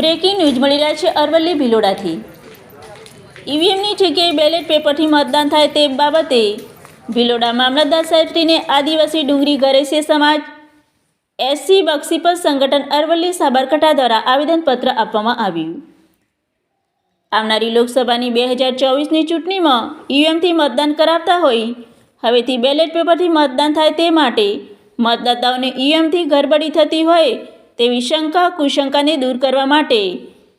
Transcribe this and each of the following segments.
Breaking news મળી રહ્યા છે અરવલ્લી ભિલોડાથી. ઈવીએમની જગ્યાએ બેલેટ પેપરથી મતદાન થાય તે બાબતે ભિલોડા મામલતદાર સાહેબશ્રીને આદિવાસી ડુંગરી ગરેસીય સમાજ. એસસી બક્ષીપત સંગઠન અરવલ્લી સાબરકાંઠા દ્વારા આવેદનપત્ર આપવામાં આવ્યું. આવનારી લોકસભાની બે હજાર ચોવીસની ચૂંટણીમાં ઈવીએમથી મતદાન કરાવતા હોય, હવેથી બેલેટ પેપરથી મતદાન થાય તે માટે મતદાતાઓને ઈવીએમથી ગરબડી થતી હોય તેવી શંકા, કુશંકાને દૂર કરવા માટે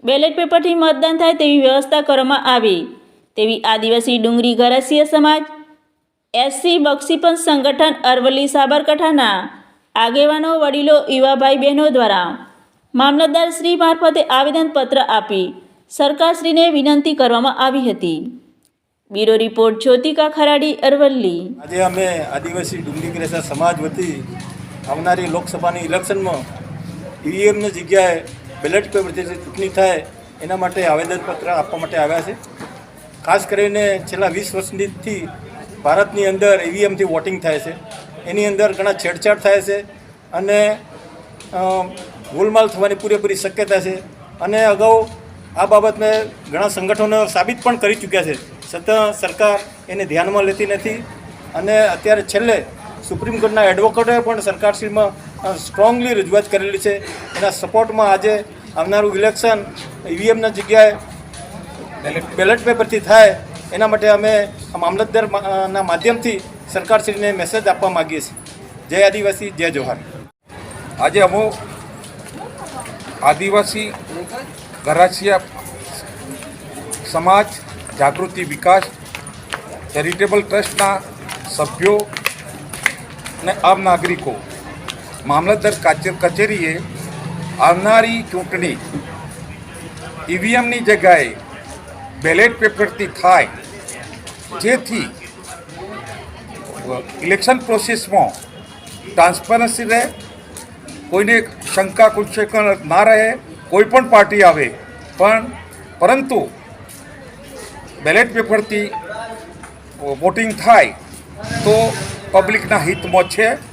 બેલેટ પેપરથી મતદાન થાય તેવી વ્યવસ્થા કરવામાં આવે. તેવી આદિવાસી ડુંગરી ગરાસીય સમાજ એસસી બક્ષીપંચ સંગઠન અરવલ્લી સાબરકાંઠાના આગેવાનો, વડીલો યુવાભાઈ બહેનો દ્વારા મામલતદાર શ્રી મારફતે આવેદનપત્ર આપી સરકારશ્રીને વિનંતી કરવામાં આવી હતી. Bureau report, Jyotika Kharadi, Aravalli. આજે અમે આદિવાસી ડુંગરી ગ્રેસા સમાજ વતી આવનારી લોકસભાની ઇલેક્શનમાં ઈવીએમની જગ્યાએ બેલેટ પેપરથી ચૂંટણી થાય, એના માટે આવેદનપત્ર આપવા માટે આવ્યા છે. ખાસ કરીને છેલ્લા વીસ વર્ષથી ભારતની અંદર ઈવીએમથી વોટિંગ થાય છે. એની અંદર ઘણા છેડછાડ થાય છે અને ગોલમાલ થવાની પૂરેપૂરી શક્યતા છે. અને અગાઉ આ બાબતને ઘણા સંગઠનો સાબિત પણ કરી ચૂક્યા છે. છતાં સરકાર એને ધ્યાનમાં લેતી નથી. અને અત્યારે છેલ્લે સુપ્રીમ કોર્ટના એડવોકેટોએ પણ સરકારશ્રીમાં સ્ટ્રોંગલી રજૂઆત કરેલી છે. એના સપોર્ટમાં આજે આવનારું ઇલેક્શન ઈવીએમના જગ્યાએ બેલેટ પેપરથી થાય. એના માટે અમે મામલતદારના મામલતદાર માધ્યમથી સરકારશ્રીને મેસેજ આપવા માગીએ છીએ. જય આદિવાસી, જય જોહાર આજે અમો આદિવાસી ગરાસિયા સમાજ જાગૃતિ વિકાસ ચેરિટેબલ ટ્રસ્ટના સભ્યો અને આમ નાગરિકો મામલતદાર કાચે- કચેરીએ આવનારી ચૂંટણી ઈવીએમની જગ્યાએ બેલેટ પેપરથી થાય. જેથી ઇલેક્શન પ્રોસેસમાં ટ્રાન્સપરન્સી રહે, કોઈને શંકા કુશંકા ના રહે, કોઈ પણ પાર્ટી આવે. પણ પરંતુ બેલેટ પેપરથી વોટિંગ થાય તો પબ્લિકના હિતમાં છે.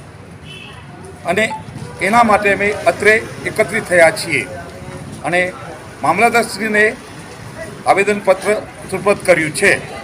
અને એના માટે અમે અત્રે એકત્રિત થયા છીએ. અને મામલતદારશ્રીને આવેદનપત્ર સુપ્રત કર્યું છે.